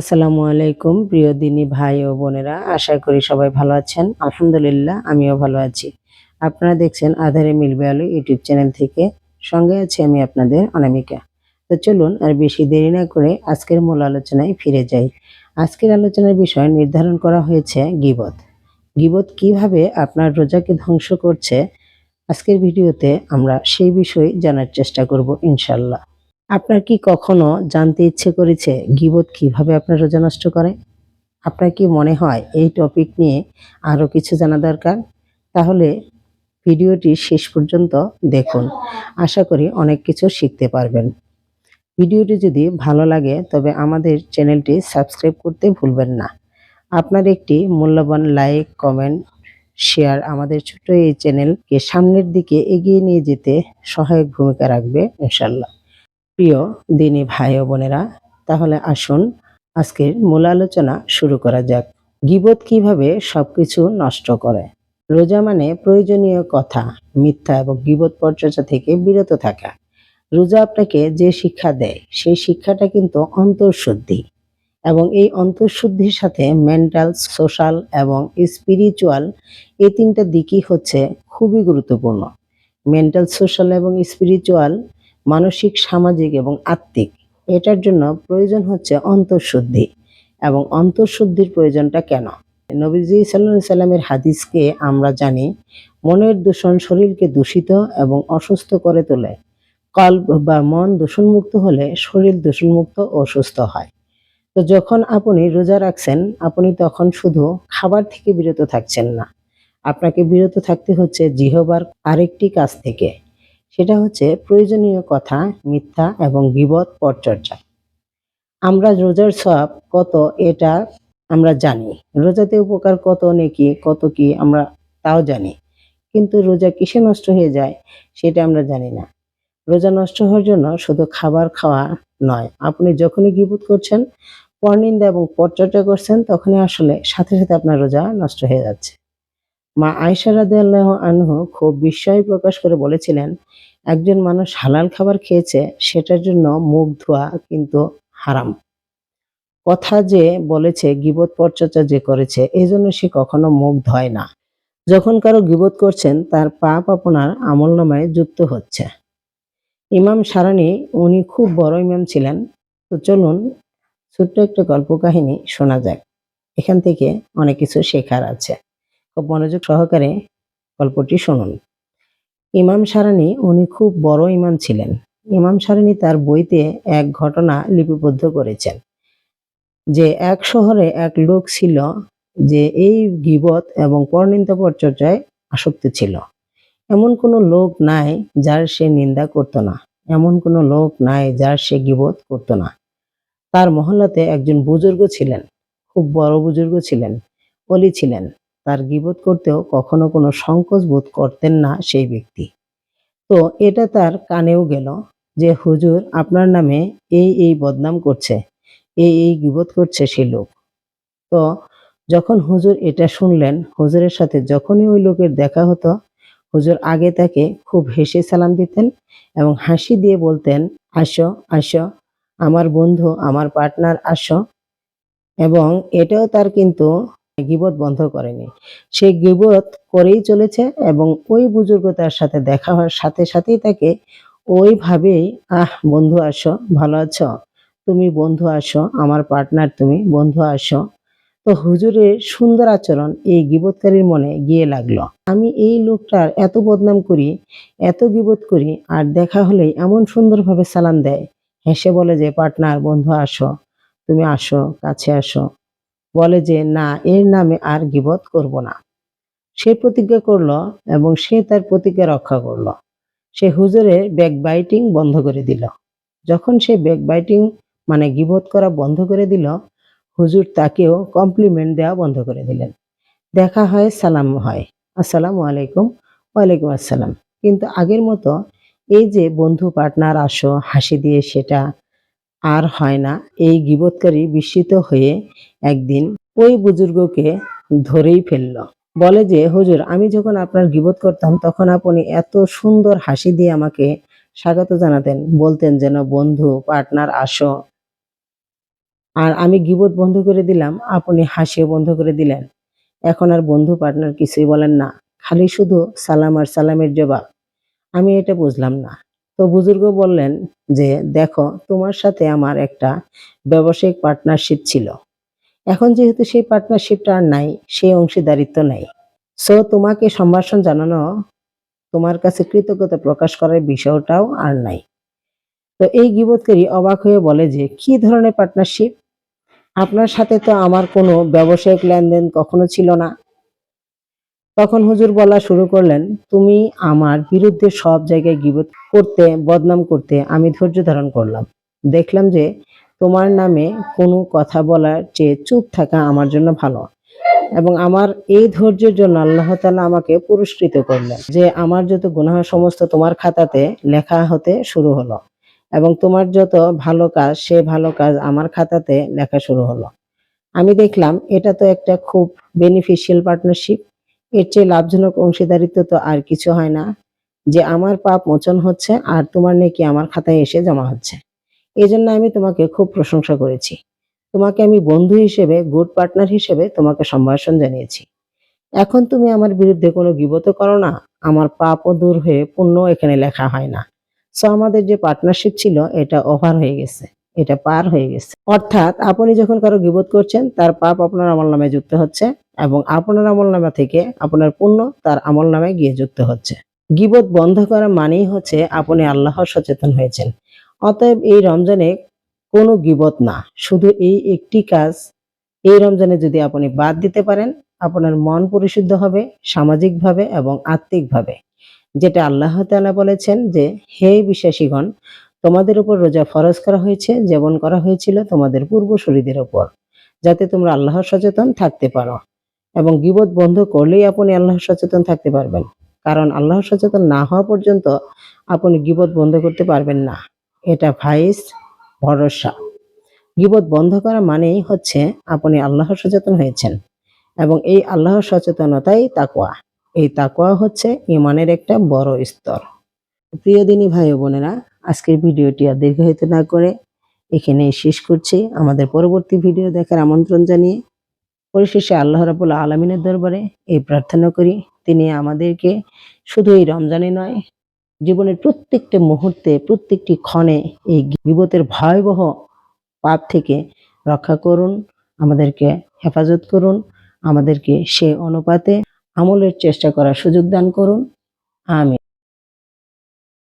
আসসালামু আলাইকুম, প্রিয় দিনী ভাই ও বোনেরা। আশা করি সবাই ভালো আছেন। আলহামদুলিল্লাহ, আমিও ভালো আছি। আপনারা দেখছেন আধারে মিলবে আলো ইউটিউব চ্যানেল থেকে। সঙ্গে আছি আমি আপনাদের অনামিকা। তো চলুন আর বেশি দেরি না করে আজকের মূল আলোচনায় ফিরে যাই। আজকের আলোচনার বিষয় নির্ধারণ করা হয়েছে গিবত। গিবত কীভাবে আপনার রোজাকে ধ্বংস করছে, আজকের ভিডিওতে আমরা সেই বিষয়ে জানার চেষ্টা করব ইনশাল্লাহ আপনার কি কখনো জানতে ইচ্ছে করেছে গিবত কীভাবে আপনার রোজা নষ্ট করে? আপনার কি মনে হয় এই টপিক নিয়ে আরও কিছু জানা দরকার? তাহলে ভিডিওটি শেষ পর্যন্ত দেখুন। আশা করি অনেক কিছু শিখতে পারবেন। ভিডিওটি যদি ভালো লাগে, তবে আমাদের চ্যানেলটি সাবস্ক্রাইব করতে ভুলবেন না। আপনার একটি মূল্যবান লাইক কমেন্ট শেয়ার আমাদের ছোট্ট এই চ্যানেলকে সামনের দিকে এগিয়ে নিয়ে যেতে সহায়ক ভূমিকা রাখবে ইনশাল্লাহ প্রিয় দিনী ভাই ও বোনেরা, তাহলে আসুন আজকের মূল আলোচনা শুরু করা যাক। গিবত কীভাবে সবকিছু নষ্ট করে? রোজা মানে প্রয়োজনীয় কথা, মিথ্যা এবং গিবত পরচর্চা থেকে বিরত থাকা। রোজা আপনাকে যে শিক্ষা দেয়, সেই শিক্ষাটা কিন্তু অন্তঃশুদ্ধি এবং এই অন্তঃশুদ্ধির সাথে মেন্টাল, সোশ্যাল এবং স্পিরিচুয়াল এই তিনটা দিকই হচ্ছে খুবই গুরুত্বপূর্ণ। মেন্টাল, সোশ্যাল এবং স্পিরিচুয়াল মানসিক, সামাজিক এবং আত্মিক। এটার জন্য প্রয়োজন হচ্ছে অন্তঃশুদ্ধি। এবং অন্তঃশুদ্ধির প্রয়োজনটা কেন? নবীজি সাল্লাহ সাল্লামের হাদিসকে আমরা জানি, মনের দূষণ শরীরকে দূষিত এবং অসুস্থ করে তোলে। কল্প বা মন দূষণমুক্ত হলে শরীর দূষণমুক্ত ও সুস্থ হয়। তো যখন আপনি রোজা রাখছেন, আপনি তখন শুধু খাবার থেকে বিরত থাকছেন না। আপনাকে বিরত থাকতে হচ্ছে জিহবার আরেকটি কাজ থেকে। সেটা হচ্ছে প্রয়োজনীয় কথা, মিথ্যা এবং বিপদ পরচর্চা। আমরা রোজার সব কত এটা আমরা জানি। রোজাতে উপকার কত, নেকি কত কি আমরা তাও জানি। কিন্তু রোজা কিসে নষ্ট হয়ে যায় সেটা আমরা জানি না। রোজা নষ্ট হওয়ার জন্য শুধু খাবার খাওয়া নয়। আপনি যখনই গিবত করছেন, পরনিন্দা এবং পরচর্চা করছেন, তখনই আসলে সাথে সাথে আপনার রোজা নষ্ট হয়ে যাচ্ছে। মা আয়সা রাদিয়াল্লাহু আনহু খুব বিস্ময় প্রকাশ করে বলেছিলেন একজন মানুষ হালাল খাবার খেয়েছে, সেটার জন্য মুখ ধোয়া কিন্তু হারাম। কথা যে বলেছে, গিবত পরচর্চা যে করেছে এই জন্য সে কখনো মুখ ধয় না। যখন কারও গিবত করছেন, তার পাপ আপনার আমল নামায় যুক্ত হচ্ছে। ইমাম সারানি, উনি খুব বড় ইমাম ছিলেন। তো চলুন, ছোট্ট একটা গল্প কাহিনী শোনা যাক। এখান থেকে অনেক কিছু শেখার আছে। খুব মনোযোগ সহকারে গল্পটি শুনুন। ইমাম সারানি উনি খুব বড় ইমাম ছিলেন। ইমাম সারানি তার বইতে এক ঘটনা লিপিবদ্ধ করেছেন, যে এক শহরে এক লোক ছিল যে এই গিবত এবং পরনিন্দা পরচর্চায় আসক্ত ছিল। এমন কোনো লোক নাই যার সে নিন্দা করত না, এমন কোনো লোক নাই যার সে গিবত করত না। তার মহল্লাতে একজন বুজুর্গ ছিলেন, খুব বড় বুজুর্গ ছিলেন, অলি ছিলেন। তার গিবত করতেও কখনো কোনো সংকোচ বোধ করতেন না সেই ব্যক্তি। তো এটা তার কানেও গেল যে, হুজুর, আপনার নামে এই এই বদনাম করছে, এই এই গিবত করছে সে লোক। তো যখন হুজুর এটা শুনলেন, হুজুরের সাথে যখনই ওই লোকের দেখা হতো, হুজুর আগে তাকে খুব হেসে সালাম দিতেন এবং হাসি দিয়ে বলতেন, আসো আসো, আমার বন্ধু, আমার পার্টনার, আসো। এবং এটাও তার কিন্তু গিবত বন্ধ করেনি। সে গিবত করেই চলেছে এবং ওই বুজুর্গ তার সাথে দেখা হওয়ার সাথে সাথেই তাকে ওইভাবেই, আহ, বন্ধু আসো, ভালো আছো? তুমি বন্ধু আসো, আমার পার্টনার তুমি বন্ধু আসো। তো হুজুরের সুন্দর আচরণ এই গিবতকারীর মনে গিয়ে লাগল। আমি এই লোকটার এত বদনাম করি, এত গিবত করি, আর দেখা হলেই এমন সুন্দরভাবে সালাম দেয়। হেসে বলে যে, পার্টনার, বন্ধু আসো, তুমি আসো, কাছে আসো। বলে যে, না, এর নামে আর গিবত করব না। সে প্রতিজ্ঞা করল এবং সে তার প্রতিজ্ঞা রক্ষা করল। সে হুজুরের ব্যাক বাইটিং বন্ধ করে দিল। যখন সে ব্যাক বাইটিং মানে গিবত করা বন্ধ করে দিল, হুজুর তাকেও কমপ্লিমেন্ট দেওয়া বন্ধ করে দিলেন। দেখা হয়, সালাম হয়। আসসালামু আলাইকুম, ওয়ালাইকুম আসসালাম। কিন্তু আগের মতো এই যে বন্ধু পার্টনার আসো, হাসি দিয়ে সেটা আর হয় না। এই গিবতকারী বিস্মিত হয়ে একদিন ওই বুজুর্গকে ধরেই ফেলল। বলে যে, হুজুর, আমি যখন আপনার গিবত করতাম, তখন আপনি এত সুন্দর হাসি দিয়ে আমাকে স্বাগত জানাতেন। বলতেন যেন, বন্ধু, পার্টনার, আসো। আর আমি গিবত বন্ধ করে দিলাম, আপনি হাসিও বন্ধ করে দিলেন। এখন আর বন্ধু, পার্টনার কিছুই বলেন না। খালি শুধু সালাম আর সালামের জবাব। আমি এটা বুঝলাম না। তো বুজুর্গ বললেন যে, দেখো, তোমার সাথে আমার একটা ব্যবসায়িক পার্টনারশিপ ছিল। এখন যেহেতু সেই পার্টনারশিপটা আর নাই, সেই অংশীদারিত্ব নাই। সো তোমাকে সম্ভাষণ জানানো, তোমার কাছে কৃতজ্ঞতা প্রকাশ করার বিষয়টাও আর নাই। তো এই গিবতকারী অবাক হয়ে বলে যে, কি ধরনের পার্টনারশিপ আপনার সাথে তো আমার কোনো ব্যবসায়িক লেনদেন কখনো ছিল না। তখন হুজুর বলা শুরু করলেন, তুমি আমার বিরুদ্ধে সব জায়গায় গিবত করতে, বদনাম করতে আমি ধৈর্য ধারণ করলাম। দেখলাম যে তোমার নামে কোনো কথা বলার চেয়ে চুপ থাকা আমার জন্য ভালো। এবং আমার এই ধৈর্যের জন্য আল্লাহ তালা আমাকে পুরস্কৃত করলেন যে আমার যত গুনাহ সমস্ত তোমার খাতাতে লেখা হতে শুরু হলো এবং তোমার যত ভালো কাজ, সে ভালো কাজ আমার খাতাতে লেখা শুরু হলো। আমি দেখলাম এটা তো একটা খুব বেনিফিশিয়াল পার্টনারশিপ এর চেয়ে লাভজনক অংশীদারিত্ব তো আর কিছু হয় না। যে আমার পাপ মোচন হচ্ছে আর তোমার নেকি আমার খাতায় এসে জমা হচ্ছে। এই জন্য আমি তোমাকে খুব প্রশংসা করেছি। তোমাকে আমি বন্ধু হিসেবে গুড পার্টনার হিসেবে তোমাকে সম্ভাষণ জানিয়েছি। এখন তুমি আমার বিরুদ্ধে কোনো গিবত করো না। আমার পাপও দূর হয়ে পুণ্য এখানে লেখা হয় না। সো আমাদের যে পার্টনারশিপ ছিল, এটা ওভার হয়ে গেছে। এটা পার হয়ে গেছে। অর্থাৎ আপনি যখন কারও গিবোধ করছেন, তার পাপ আপনার আমল নামে যুক্ত হচ্ছে এবং আপনার আমল নামা থেকে আপনার পুণ্য তার আমল নামে গিয়ে যুক্ত হচ্ছে। গিবত বন্ধ করা মানেই হচ্ছে আপনি আল্লাহ সচেতন হয়েছেন। অতএব এই রমজানে কোনো গিবত না, শুধু এই একটি কাজ। এই রমজানে যদি আপনি বাদ দিতে পারেন, আপনার মন পরিশুদ্ধ হবে, সামাজিকভাবে এবং আত্মিকভাবে। যেটা আল্লাহ তাআলা বলেছেন যে, হে বিশ্বাসীগণ তোমাদের উপর রোজা ফরজ করা হয়েছে, যেমন করা হয়েছিল তোমাদের পূর্বসূরীদের উপর, যাতে তোমরা আল্লাহর সচেতন থাকতে পারো। এবং গিবত বন্ধ করলেই আপনি আল্লাহর সচেতন থাকতে পারবেন, কারণ আল্লাহর সচেতন না হওয়া পর্যন্ত আপনি গিবত বন্ধ করতে পারবেন না। এটা ভাইস ভরসা। গিবত বন্ধ করা মানেই হচ্ছে আপনি আল্লাহর সচেতন হয়েছেন, এবং এই আল্লাহর সচেতনতাই তাকওয়া। এই তাকওয়া হচ্ছে ইমানের একটা বড় স্তর। প্রিয় দিনী ভাই বোনেরা আজকের ভিডিওটি আর দীর্ঘায়িত না করে এখানেই শেষ করছি। আমাদের পরবর্তী ভিডিও দেখার আমন্ত্রণ জানিয়ে পরিশেষে আল্লাহ রাবুল আলমিনের দরবারে এই প্রার্থনা করি, তিনি আমাদেরকে শুধু এই রমজানে নয়, জীবনের প্রত্যেকটা মুহূর্তে, প্রত্যেকটি ক্ষণে এই বিপদের ভয়াবহ পাপ থেকে রক্ষা করুন, আমাদেরকে হেফাজত করুন, আমাদেরকে সে অনুপাতে আমলের চেষ্টা করার সুযোগ দান করুন। আমি